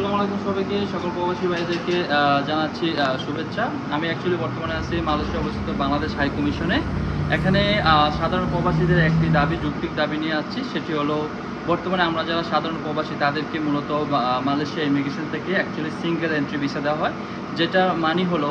আসসালামু আলাইকুম সবাইকে, সকল প্রবাসী ভাইদেরকে জানাচ্ছি শুভেচ্ছা। আমি অ্যাকচুয়ালি বর্তমানে আছি মালয়েশিয়া অবস্থিত বাংলাদেশ হাই কমিশনে এখানে সাধারণ প্রবাসীদের একটি দাবি, যৌক্তিক দাবি নিয়ে আসছি। সেটি হলো, বর্তমানে আমরা যারা সাধারণ প্রবাসী, তাদেরকে মূলত মালয়েশিয়া ইমিগ্রেশন থেকে অ্যাকচুয়ালি সিঙ্গেল এন্ট্রি ভিসা দেওয়া হয়। যেটা মানি হলো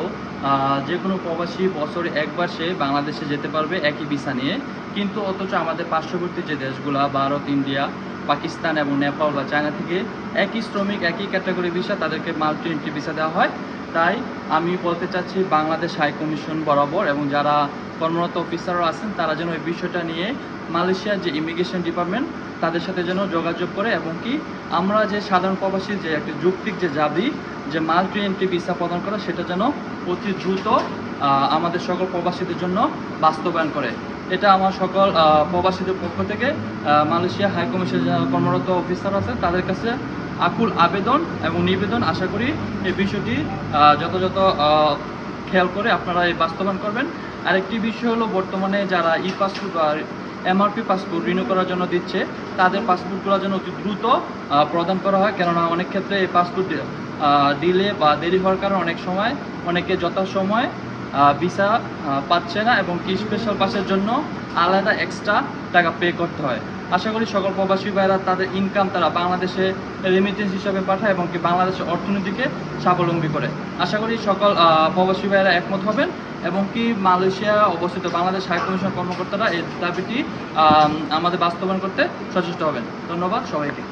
যে কোনো প্রবাসী বছরে একবার সে বাংলাদেশে যেতে পারবে একই ভিসা নিয়ে। কিন্তু অথচ আমাদের পার্শ্ববর্তী যে দেশগুলা, ভারত, ইন্ডিয়া পাকিস্তান এবং নেপাল বা চায়না থেকে একই শ্রমিক, একই ক্যাটাগরি ভিসা তাদেরকে মাল্টি এন্ট্রি ভিসা দেওয়া হয়। তাই আমি বলতে চাচ্ছি বাংলাদেশ হাই কমিশন বরাবর এবং যারা কর্মরত অফিসাররা আছেন, তারা যেন এই বিষয়টা নিয়ে মালয়েশিয়ার যে ইমিগ্রেশন ডিপার্টমেন্ট তাদের সাথে যেন যোগাযোগ করে এবং কি আমরা যে সাধারণ প্রবাসীর যে একটি যৌক্তিক যে দাবি যে মাল্টি এন্ট্রি ভিসা প্রদান করা, সেটা যেন অতি দ্রুত আমাদের সকল প্রবাসীদের জন্য বাস্তবায়ন করে। এটা আমার সকল প্রবাসীদের পক্ষ থেকে মালয়েশিয়া হাই কমিশনের কর্মরত অফিসার আছে। তাদের কাছে আকুল আবেদন এবং নিবেদন আশা করি এই বিষয়টি যথাযথ খেয়াল করে আপনারা এই বাস্তবায়ন করবেন। আরেকটি বিষয় হলো, বর্তমানে যারা ই পাসপোর্ট বা এমআরপি পাসপোর্ট রিনিউ করার জন্য দিচ্ছে, তাদের পাসপোর্টগুলো যেন অতি দ্রুত প্রদান করা হয়। কেননা অনেক ক্ষেত্রে এই পাসপোর্ট ডিলে বা দেরি হওয়ার কারণে অনেক সময়, অনেকে যথাসময় ভিসা পাচ্ছে না এবং কি স্পেশাল পাসের জন্য আলাদা এক্সট্রা টাকা পে করতে হয়। আশা করি সকল প্রবাসী ভাইরা তাদের ইনকাম তারা বাংলাদেশে রেমিটেন্স হিসাবে পাঠায় এবং কি বাংলাদেশের অর্থনীতিকে স্বাবলম্বী করে। আশা করি সকল প্রবাসী ভাইরা একমত হবেন এবং কি মালয়েশিয়া অবস্থিত বাংলাদেশ হাই কমিশন কর্মকর্তারা এই দাবিটি আমাদের বাস্তবায়ন করতে সচেষ্ট হবেন। ধন্যবাদ সবাইকে।